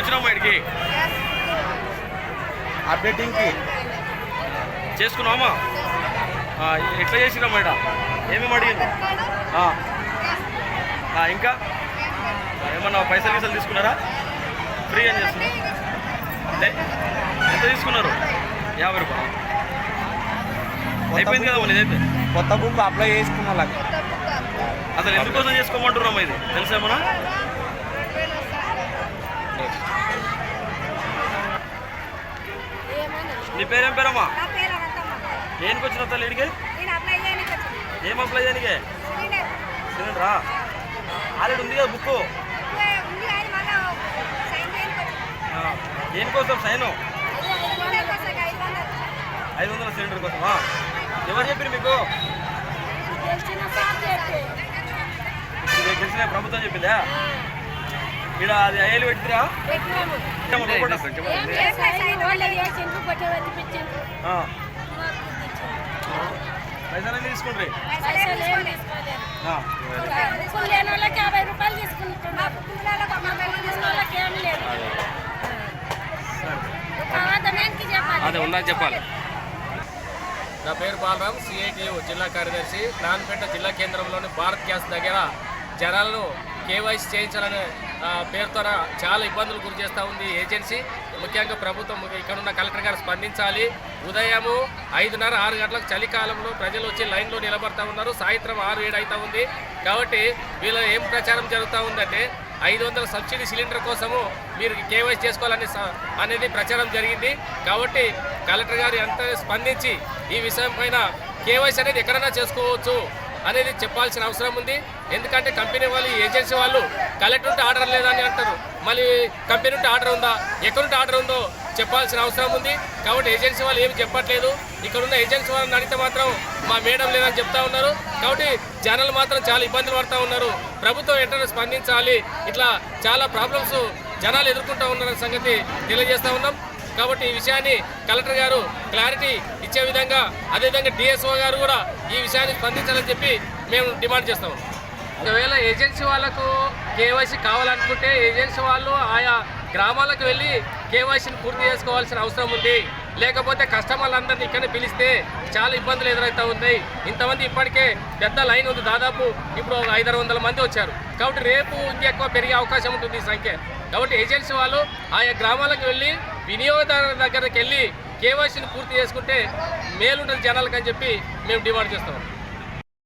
వచ్చినామా ఇక్కడికి అప్డేటింగ్కి చేసుకున్నామా? ఎట్లా చేసినామా ఇక్కడ ఏమేమి అడిగింది ఇంకా? ఏమన్నా పైసలు గీసలు తీసుకున్నారా? ఫ్రీ అని చేస్తున్నా. అంటే ఎంత తీసుకున్నారు? యాభై రూపాయలు. అయిపోయింది కదా ఇదైతే? కొత్త బుక్ అప్లై చేసుకున్న అసలు ఎందుకోసం చేసుకోమంటున్నామా ఇది? తెలుసేమన్నా నీ పేరేం పేరమ్మా. దేనికి వచ్చిన తల్లి ఇడికి. ఏం అప్లై చేయడానికి సిలిండర్. ఆల్రెడీ ఉంది కదా బుక్. దేనికోసం సైను? ఐదు వందల సిలిండర్ కోసమా? ఎవరు చెప్పారు మీకు? తెలిసిన ప్రభుత్వం చెప్పిందా? ఇక్కడ అది అయ్యేలు పెట్టిరా? పైసలు తీసుకుంటారు? అదే ఉందని చెప్పాలి. నా పేరు బాలరామ్ సిఐటియు జిల్లా కార్యదర్శి. నాన్పేట జిల్లా కేంద్రంలోని భారత్ గ్యాస్ దగ్గర జనాలను కేవైసీ చేయించాలనే పేరుతో చాలా ఇబ్బందులు గురి చేస్తూ ఉంది ఏజెన్సీ. ముఖ్యంగా ప్రభుత్వం ఇక్కడ ఉన్న కలెక్టర్ గారు స్పందించాలి. ఉదయము ఐదున్నర ఆరు గంటలకు చలికాలంలో ప్రజలు వచ్చి లైన్లో నిలబడతా ఉన్నారు. సాయంత్రం ఆరు ఏడు అవుతా ఉంది. కాబట్టి వీళ్ళ ఏం ప్రచారం జరుగుతూ ఉందంటే ఐదు వందల సబ్సిడీ సిలిండర్ కోసము మీరు కేవైసీ చేసుకోవాలని అనేది ప్రచారం జరిగింది. కాబట్టి కలెక్టర్ గారు ఎంత స్పందించి ఈ విషయం పైన కేవైసీ అనేది ఎక్కడైనా చేసుకోవచ్చు. అనేది చెప్పాల్సిన అవసరం ఉంది. ఎందుకంటే కంపెనీ వాళ్ళు ఈ ఏజెన్సీ వాళ్ళు కలెక్టర్ ఉంటే ఆర్డర్ లేదని అంటారు. మళ్ళీ కంపెనీ ఉంటే ఆర్డర్ ఉందా? ఎక్కడుంటే ఆర్డర్ ఉందో చెప్పాల్సిన అవసరం ఉంది. కాబట్టి ఏజెన్సీ వాళ్ళు ఏమి చెప్పట్లేదు. ఇక్కడ ఉన్న ఏజెన్సీ వాళ్ళని అడిగితే మాత్రం మా మేడం లేదని చెప్తా ఉన్నారు. కాబట్టి జనాలు మాత్రం చాలా ఇబ్బందులు పడుతూ ఉన్నారు. ప్రభుత్వం వెంటనే స్పందించాలి. ఇట్లా చాలా ప్రాబ్లమ్స్ జనాలు ఎదుర్కొంటూ ఉన్న సంగతి తెలియజేస్తూ ఉన్నాం. కాబట్టి ఈ విషయాన్ని కలెక్టర్ గారు క్లారిటీ ఇచ్చే విధంగా అదేవిధంగా డిఎస్ఓ గారు కూడా ఈ విషయాన్ని స్పందించాలని చెప్పి మేము డిమాండ్ చేస్తాము. ఒకవేళ ఏజెన్సీ వాళ్ళకు కేవైసీ కావాలనుకుంటే ఏజెన్సీ వాళ్ళు ఆయా గ్రామాలకు వెళ్ళి కేవైసీని పూర్తి చేసుకోవాల్సిన అవసరం ఉంది. లేకపోతే కస్టమర్లందరినీ ఇక్కడ పిలిస్తే చాలా ఇబ్బందులు ఎదురవుతూ ఉన్నాయి. ఇంతమంది ఇప్పటికే పెద్ద లైన్ ఉంది. దాదాపు ఇప్పుడు ఒక ఐదారు వందల మంది వచ్చారు. కాబట్టి రేపు ఇంకెక్కువ పెరిగే అవకాశం ఉంటుంది ఈ సంఖ్య. కాబట్టి ఏజెన్సీ వాళ్ళు ఆయా గ్రామాలకు వెళ్ళి వినియోగదారుల దగ్గరికి వెళ్ళి కేవైసీని పూర్తి చేసుకుంటే మేలుంటుంది జనాలకు అని చెప్పి మేము డిమాండ్ చేస్తాం